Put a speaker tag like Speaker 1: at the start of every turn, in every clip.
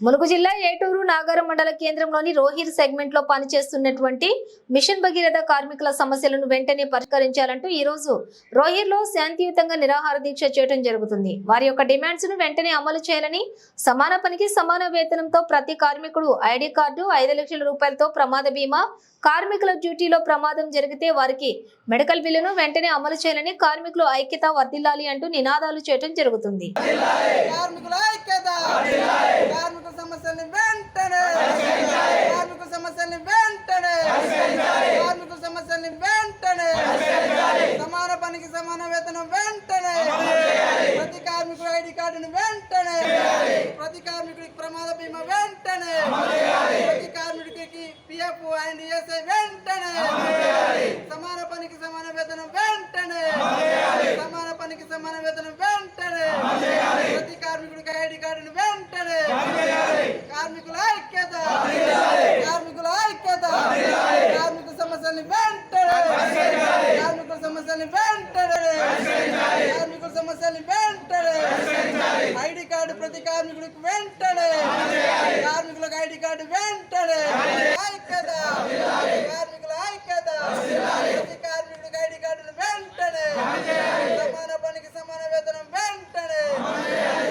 Speaker 1: ములుగు జిల్లా ఏటూరు నాగారం మండల కేంద్రంలోని రోహిర్ సెగ్మెంట్లో పనిచేస్తున్నటువంటి మిషన్ భగీరథ కార్మికుల సమస్యలను వెంటనే పరిష్కరించాలంటూ ఈ రోజు రోహిర్లో శాంతియుతంగా నిరాహార దీక్ష చేయడం జరుగుతుంది. వారి యొక్క డిమాండ్స్ను వెంటనే అమలు చేయాలని సమాన పనికి సమాన వేతనంతో ప్రతి కార్మికుడు ఐడి కార్డు ఐదు లక్షల రూపాయలతో ప్రమాద బీమా కార్మికుల డ్యూటీలో ప్రమాదం జరిగితే వారికి మెడికల్ బిల్లును వెంటనే అమలు చేయాలని కార్మికులు ఐక్యత వర్ధిల్లాలి అంటూ నినాదాలు చేయడం జరుగుతుంది.
Speaker 2: కార్మికుల ఐక్యత. కార్మిక సమస్యల్ని వెంటనే కార్మిక సమస్యల్ని వెంటనే కార్మిక సమస్యల్ని వెంటనే సమాన పనికి సమాన వేతనం వెంటనే ప్రతి కార్మికుడు ఐడి కార్డును వెంటనే ప్రతి కార్మికుడికి ప్రమాద బీమా వెంటనే ప్రతి కార్మికుడికి పిఎఫ్ అండ్ ఈఎస్ఐ వెంటనే సమాన పనికి సమాన వేతనం వెంటనే సమాన పనికి సమాన వేతనం వెంటనే ప్రతి కార్మికుడికి ఐడి కార్డును వెంటనే. కార్మికుల ఐక్యత. కార్మికుల ఐక్యత. కార్మిక సమస్యల్ని వెంటనే. కార్మికుల సమస్యల్ని వెంటనే. కార్మికుల సమస్యల్ని వెంటనే. ఐడి కార్డు ప్రతి కార్మికుడికి వెంటనే. కార్మికులకు ఐడి కార్డు వెంటనే. ఐక్యత. కార్మికుల ఐక్యత ప్రతి కార్మికుడికి ఐడి కార్డును వెంటనే సమాన పనికి సమాన వేతనం వెంటనే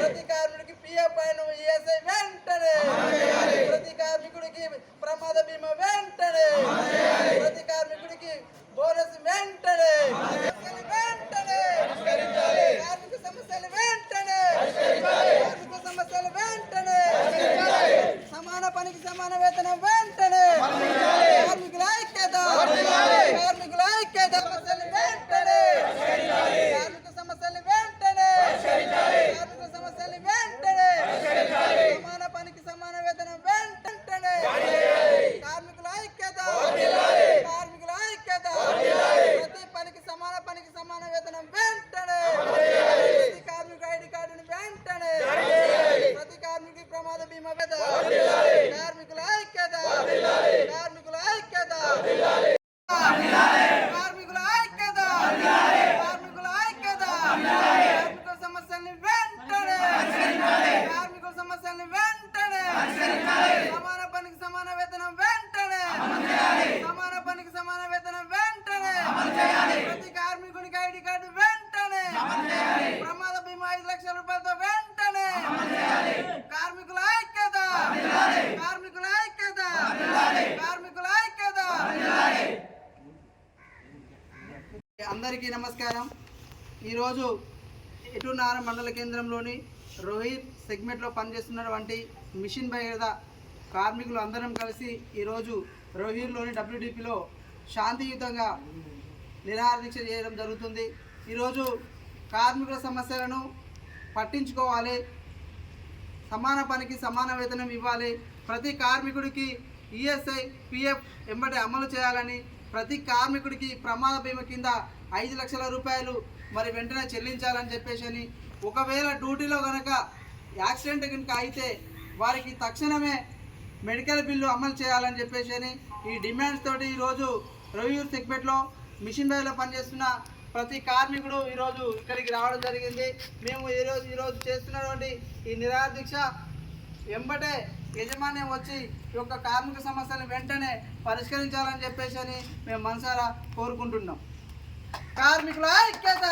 Speaker 2: ప్రతి కార్మికుడికి పిఎఫ్ అయిన ఈఎస్ఐ వెంటనే ప్రతి కార్మికుడికి ప్రమాద బీమా వెంటనే ప్రతి కార్మికుడికి బోనస్ వెంటనే! వెంటనే! కార్మిక సమస్యలు వెంటనే! కార్మిక సమస్యలు వెంటనే! సమాన పనికి సమాన వేతనం వెంటనే! కార్మికుల ఐక్యత! కార్మికుల ఐక్యత సమస్యలు వెంటనే కార్మిక సమస్యలు వెంటనే కార్మిక సమస్యలు వెంటనే సమాన పనికి సమాన వేతనం వెంటనే కార్మికుల ఐక్యత కార్మికుల ఐక్యత ప్రతి పనికి సమాన పనికి సమాన వేతనం వెంటనే ప్రతి కార్మిక ఐడి కార్డును వెంటనే ప్రతి కార్మికుడి ప్రమాద బీమా వేతనం కార్మికుల ఐక్యత కార్మికుల ఐక్యత కార్మికుల ఐక్యత కార్మికుల ఐక్యత కార్మికుల సమస్యల్ని వెంటనే కార్మికుల సమస్యల్ని వెంటనే సమాన పనికి సమాన వేతనం వెంటనే సమాన పనికి సమాన వేతనం వెంటనే ప్రతి కార్మికునికి ఐడి కార్డు వెంటనే ప్రమాద బీమా ఐదు లక్షల రూపాయలతో వెంటనే కార్మికుల ఐక్యత కార్మికుల ఐక్యత కార్మికుల ఐక్యత అందరికీ నమస్కారం. ఈరోజు ఎటునారం మండల కేంద్రంలోని రోహిత్ సెగ్మెంట్లో పనిచేస్తున్నటువంటి మిషన్ భగీరథ కార్మికులు అందరం కలిసి ఈరోజు రోహిత్లోని డబ్ల్యూడిపిలో శాంతియుతంగా నిరాహార దీక్ష చేయడం జరుగుతుంది. ఈరోజు కార్మికుల సమస్యలను పట్టించుకోవాలి. సమాన పనికి సమాన వేతనం ఇవ్వాలి. ప్రతి కార్మికుడికి ఈఎస్ఐ పిఎఫ్ ఎంబటి అమలు చేయాలని ప్రతి కార్మికుడికి ప్రమాద బీమా కింద ఐదు లక్షల రూపాయలు మరి వెంటనే చెల్లించాలని చెప్పేసి అని ఒకవేళ డ్యూటీలో కనుక యాక్సిడెంట్ కనుక అయితే వారికి తక్షణమే మెడికల్ బిల్లు అమలు చేయాలని చెప్పేసి అని ఈ డిమాండ్స్ తోటి ఈరోజు రవియూర్ సెగ్మెంట్లో మిషన్ బైలో పనిచేస్తున్న ప్రతి కార్మికుడు ఈరోజు ఇక్కడికి రావడం జరిగింది. మేము ఈరోజు ఈరోజు చేస్తున్నటువంటి ఈ నిరాదీక్ష వెంబటే యజమాన్యం వచ్చి ఈ యొక్క కార్మిక సమస్యలను వెంటనే పరిష్కరించాలని చెప్పేసి అని మేము మనసారా కోరుకుంటున్నాం. కార్మికుల ఐక్యత!